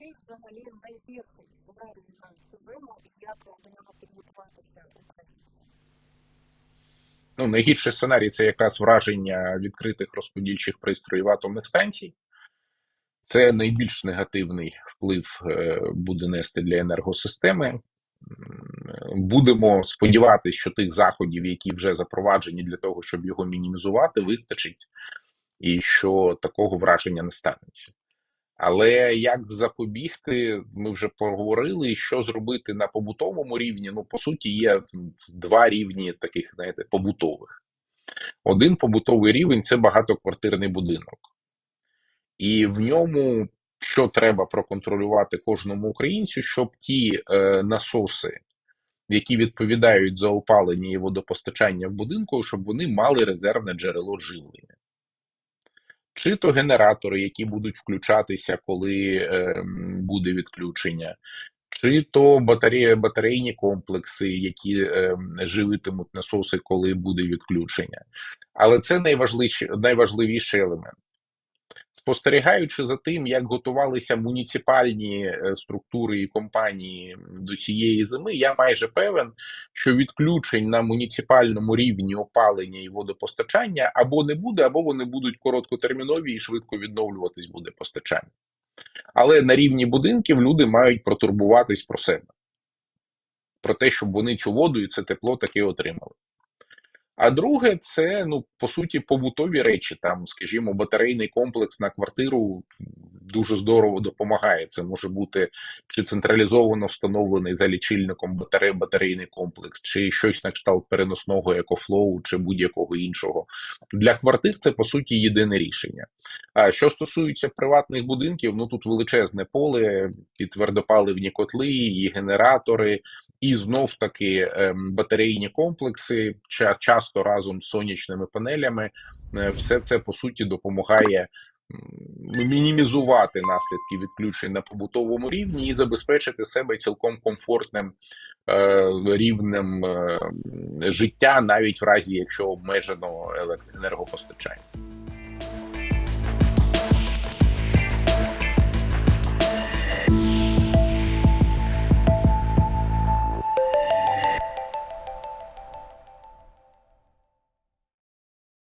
який взагалі найгірший сценарій на цю зиму і як до нього підготуватися українцям? Ну, найгірший сценарій це якраз враження відкритих розподільчих пристроїв атомних станцій. Це найбільш негативний вплив е, буде нести для енергосистеми. Будемо сподіватися, що тих заходів, які вже запроваджені для того, щоб його мінімізувати, вистачить, і що такого враження не станеться. Але як запобігти, ми вже поговорили, що зробити на побутовому рівні. Ну, по суті, є два рівні таких, знаєте, побутових. Один побутовий рівень це багатоквартирний будинок, і в ньому що треба проконтролювати кожному українцю, щоб ті е, насоси, які відповідають за опалення і водопостачання в будинку, щоб вони мали резервне джерело живлення. Чи то генератори, які будуть включатися, коли е, буде відключення, чи то батареї, батарейні комплекси, які е, живитимуть насоси, коли буде відключення. Але це найважливіший, найважливіший елемент. Спостерігаючи за тим, як готувалися муніципальні е, структури і компанії до цієї зими, я майже певен, що відключень на муніципальному рівні опалення і водопостачання або не буде, або вони будуть короткотермінові і швидко відновлюватись буде постачання. Але на рівні будинків люди мають протурбуватись про себе, про те, щоб вони цю воду і це тепло таки отримали. А друге, це ну по суті побутові речі. Там, скажімо, батарейний комплекс на квартиру дуже здорово допомагає. Це може бути чи централізовано встановлений за лічильником батаре, батарейний комплекс, чи щось на кшталт переносного екофлоу, чи будь-якого іншого. Для квартир це по суті єдине рішення. А що стосується приватних будинків, ну тут величезне поле, і твердопаливні котли, і генератори, і знов таки ем, батарейні комплекси, ча- часто разом з сонячними панелями, Е, все це по суті допомагає мінімізувати наслідки відключень на побутовому рівні і забезпечити себе цілком комфортним е, рівнем е, життя, навіть в разі якщо обмежено електроенергопостачання.